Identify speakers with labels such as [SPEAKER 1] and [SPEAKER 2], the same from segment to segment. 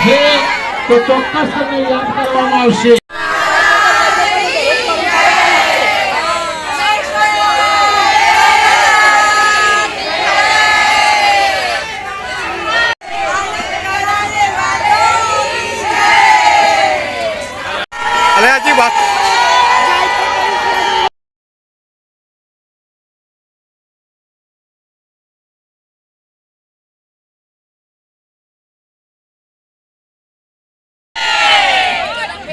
[SPEAKER 1] છે તો ચોક્કસ તમને યાદ કરવામાં આવશે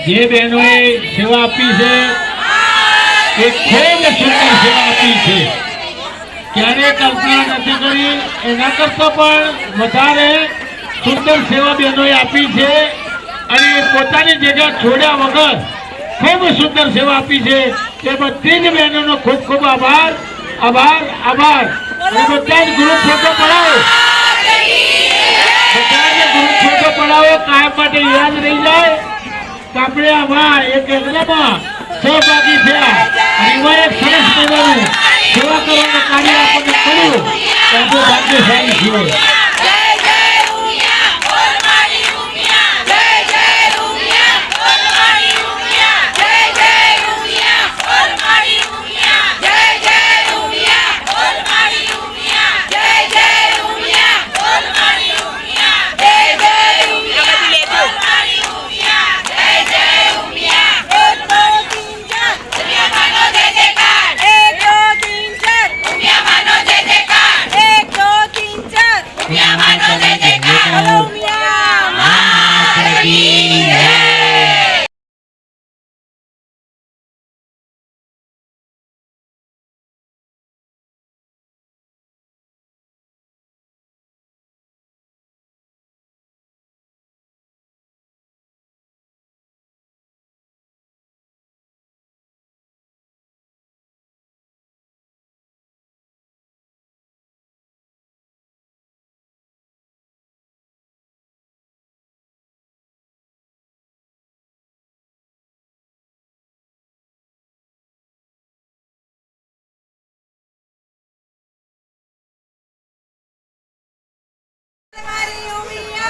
[SPEAKER 1] જે બહેનોએ સેવા આપી છે. એ ખૂબ સુંદર સેવા આપી છે. ક્યારે કલ્પના નથી કરી એના કરતા પણ વધારે સુંદર સેવા બહેનોએ આપી છે અને પોતાની જગ્યા છોડ્યા વગર ખૂબ સુંદર સેવા આપી છે. તે બધી જ બહેનોનો ખૂબ ખૂબ આભાર આભાર આભાર. અને બધા જ ગ્રુપ ફોટો પડાવો. બધા જ ગ્રુપ ફોટો પડાવો, કાયમ માટે યાદ રહી જાય. કે આપણે આમાં એક યજ્ઞમાં સહભાગી થયા. એમાં એક સરસ મજાનું સેવા કરવાનું કાર્ય આપણને કર્યું. ભાગ્યશાળી છીએ Mario Villa.